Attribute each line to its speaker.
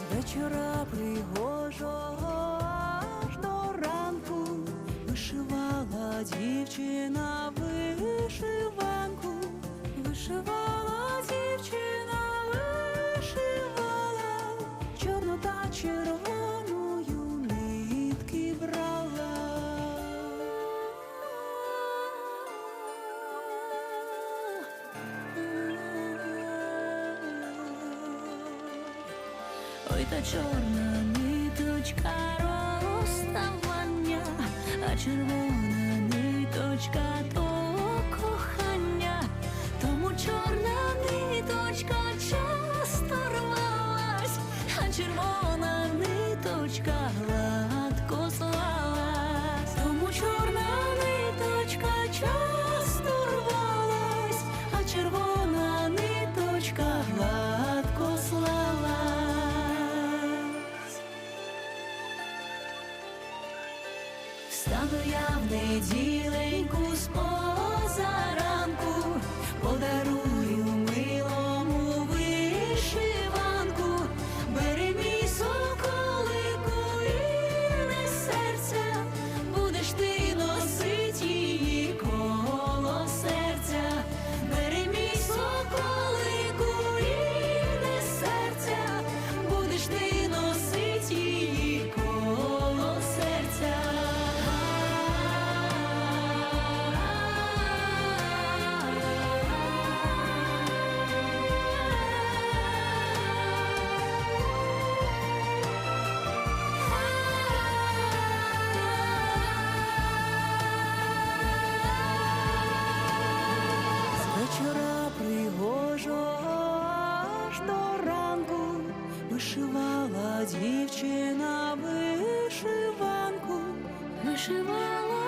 Speaker 1: З вечора пригожо. Ой, та чорна ниточка розставання, а червона ниточка то кохання, тому чорна ниточка часто рвалась, а червона ниточка гла. Стану я в неділю. дівчина вишиванку вишивала.